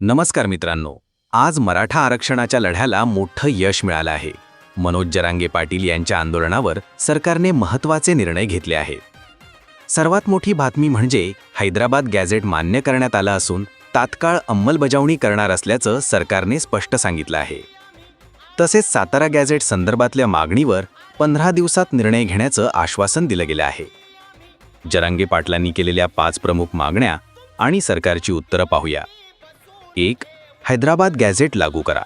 नमस्कार मित्रांनो आज मराठा आरक्षणाच्या लढ्याला मोठं यश मिळालं आहे. मनोज जरांगे पाटील यांच्या आंदोलनावर सरकारने महत्त्वाचे निर्णय घेतले आहेत. सर्वात मोठी बातमी म्हणजे हैदराबाद गॅझेट मान्य करण्यात आलं असून तात्काळ अंमलबजावणी करणार असल्याचं सरकारने स्पष्ट सांगितलं आहे. तसेच सातारा गॅझेट संदर्भातल्या मागणीवर पंधरा दिवसात निर्णय घेण्याचं आश्वासन दिलं गेलं आहे. जरांगे पाटलांनी केलेल्या पाच प्रमुख मागण्या आणि सरकारची उत्तरं पाहूया. एक हैदराबाद गॅझेट लागू करा.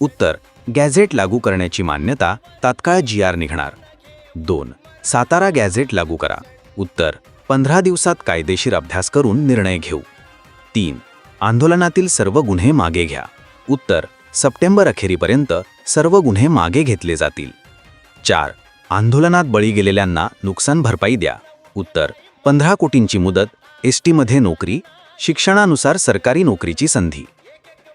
उत्तर गॅझेट लागू करण्याची मान्यता तात्काळ जी आर निघणार. दोन सातारा गॅझेट लागू करा. उत्तर पंधरा दिवसात कायदेशीर अभ्यास करून निर्णय घेऊ. तीन आंदोलनातील सर्व गुन्हे मागे घ्या. उत्तर सप्टेंबर अखेरीपर्यंत सर्व गुन्हे मागे घेतले जातील. चार आंदोलनात बळी गेलेल्यांना नुकसान भरपाई द्या. उत्तर पंधरा कोटींची मुदत एस टीमध्ये नोकरी शिक्षणानुसार सरकारी नोकरीची संधी.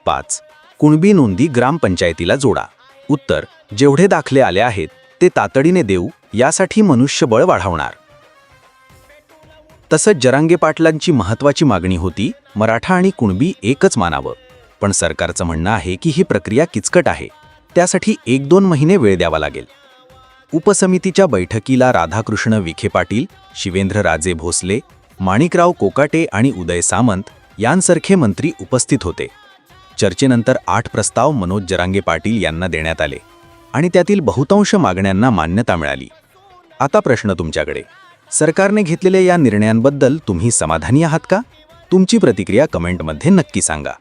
पाच. कुणबी नोंदी ग्रामपंचायतीला जोडा. उत्तर जेवढे दाखले आले आहेत ते तातडीने देऊ यासाठी मनुष्यबळ वाढवणार. तसंच जरांगे पाटलांची महत्त्वाची मागणी होती मराठा आणि कुणबी एकच मानावं. पण सरकारचं म्हणणं आहे की ही प्रक्रिया किचकट आहे. त्यासाठी एक दोन महिने वेळ द्यावा लागेल. उपसमितीच्या बैठकीला राधाकृष्ण विखे पाटील शिवेंद्र राजे भोसले माणिकराव कोकाटे आणि उदय सामंत यांसारखे मंत्री उपस्थित होते. चर्चेनंतर आठ प्रस्ताव मनोज जरांगे पाटील यांना देण्यात आले आणि त्यातील बहुतांश मागण्यांना मान्यता मिळाली. आता प्रश्न तुमच्याकडे. सरकारने घेतलेल्या या निर्णयांबद्दल तुम्ही समाधानी आहात का? तुमची प्रतिक्रिया कमेंटमध्ये नक्की सांगा.